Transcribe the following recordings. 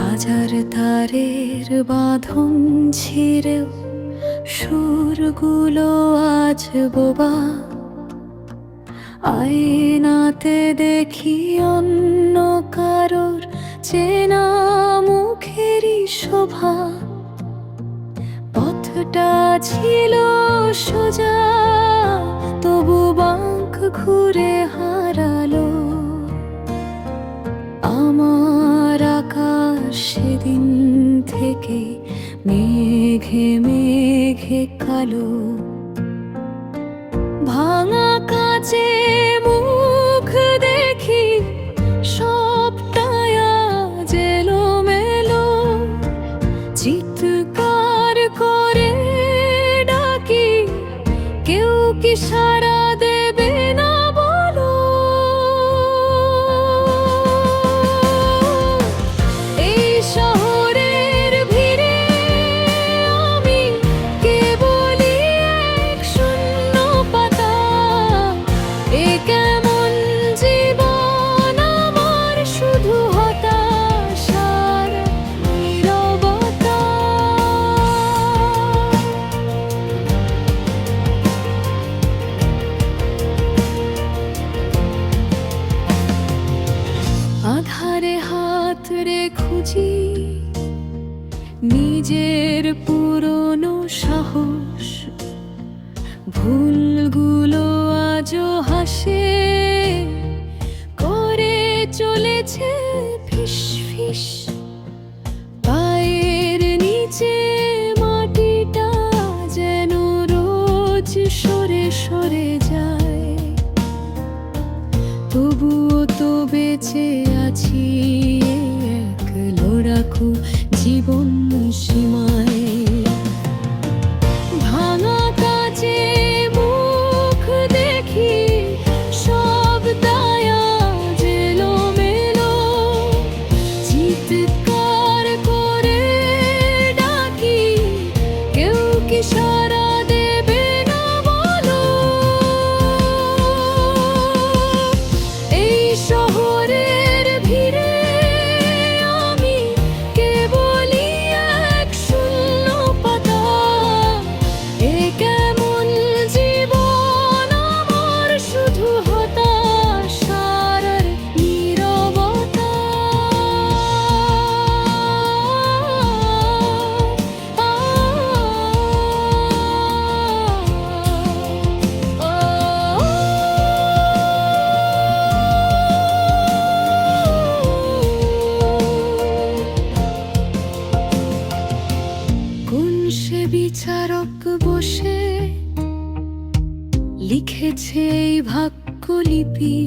হাজার তারের বাঁধন ছিঁড়েও সুরগুলো আজ বোবা। আয়নাতে দেখি অন্য কারোর চেনা মুখেরই শোভা। পথটা ছিল সোজা, তবু বাঁক ঘুরে হারালো মেঘে কালো ভাঙা কাচে মুখ দেখি চিৎকার করে ডাকি কেউ কি সারা দেবে? আধারে হাত রে খুঁজি নিজের পুরনো সাহস। ভুলগুলো আজও হাসে, করে চলেছে ফিস ফিস পায়ের নিচে মাটিটা যেন রোজ সরে সরে যায়। তবুও তো বেঁচে আছি, এক লোড়াকু জীবন সীমায়। মুখ দেখি, সব দায়া মেলো চিৎকার করে ডাকি, কেউ সারা বিচারক বসে লিখেছে এই ভাগ্যলিপি।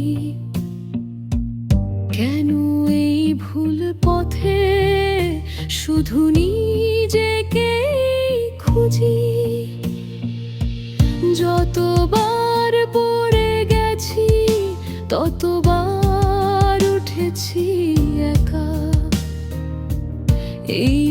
কেন এই ভুল পথে শুধু নিজেকে খুঁজি? যতবার পড়ে গেছি, ততবার উঠেছি একা। এই